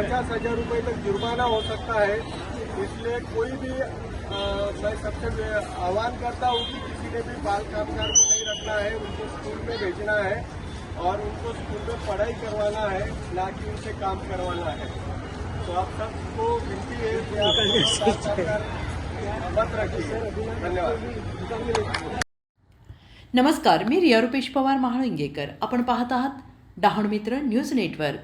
पचास हज़ार रुपए तक जुर्माना हो सकता है। इसलिए कोई भी अ, मैं सबसे आह्वान करता हूँ कि किसी ने भी बाल कामगार को नहीं रखना है उनको स्कूल में भेजना है और उनको स्कूल में पढ़ाई करवाना है ना कि उनसे काम करवाना है। तो आप सबको विनती है कि आप मत रखिए। धन्यवाद। नमस्कार मी रिया रुपेश पवार महाळुंगेकर. आपण पाहत आहात डहाणू मित्र न्यूज़ नेटवर्क.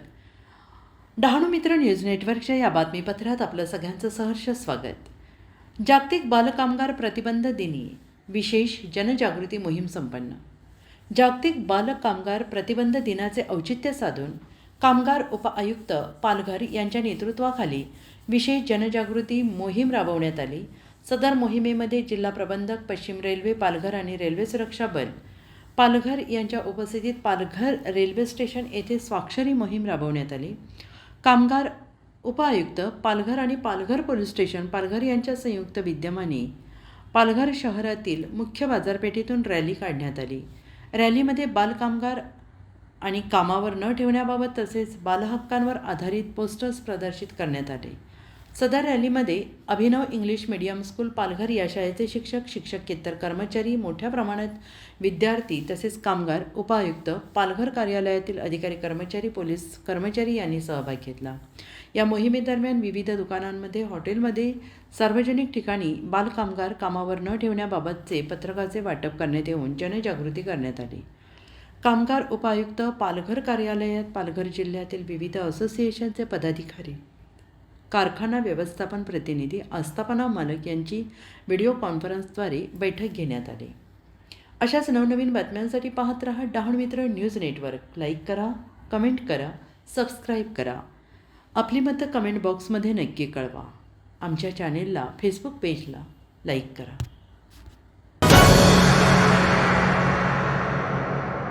डहाणू मित्र न्यूज नेटवर्कच्या या बातमीपत्रात आपलं सगळ्यांचं सहर्ष स्वागत. जागतिक बालकामगार प्रतिबंध दिनी विशेष जनजागृती मोहीम संपन्न. जागतिक बालकामगार प्रतिबंध दिनाचे औचित्य साधून कामगार उपआयुक्त पालघर यांच्या नेतृत्वाखाली विशेष जनजागृती मोहीम राबवण्यात आली. सदर मोहिमेमध्ये जिल्हा प्रबंधक पश्चिम रेल्वे पालघर आणि रेल्वे सुरक्षा बल पालघर यांच्या उपस्थितीत पालघर रेल्वे स्टेशन येथे स्वाक्षरी मोहीम राबवण्यात आली. कामगार उपआयुक्त पालघर आणि पालघर पोलीस स्टेशन पालघर यांच्या संयुक्त विद्यमाने पालघर शहरातील मुख्य बाजारपेठेतून रॅली काढण्यात आली. रॅलीमध्ये बालकामगार आणि कामावर न ठेवण्याबाबत तसेच बालहक्कांवर आधारित पोस्टर्स प्रदर्शित करण्यात आले. सदर रॅलीमध्ये Abhinav English medium school Palghar या शाळेचे शिक्षक शिक्षकेतर कर्मचारी मोठ्या प्रमाणात विद्यार्थी तसेच कामगार उपायुक्त पालघर कार्यालयातील अधिकारी कर्मचारी पोलीस कर्मचारी यांनी सहभाग घेतला. या मोहिमेदरम्यान विविध दुकानांमध्ये हॉटेलमध्ये सार्वजनिक ठिकाणी बालकामगार कामावर न ठेवण्याबाबतचे पत्रकाचे वाटप करण्यात येऊन जनजागृती करण्यात आली. कामगार उपायुक्त पालघर कार्यालयात पालघर जिल्ह्यातील विविध असोसिएशनचे पदाधिकारी कारखाना व्यवस्थापन प्रतिनिधी आस्थापना मालक यांची व्हिडिओ कॉन्फरन्सद्वारे बैठक घेण्यात आली. अशाच नवनवीन बातम्यांसाठी पाहत राहा Dahan Mitra news network. Like करा कमेंट करा सबस्क्राईब करा. आपली मतं कमेंट बॉक्समध्ये नक्की कळवा. आमच्या चॅनेलला फेसबुक पेजला लाईक करा.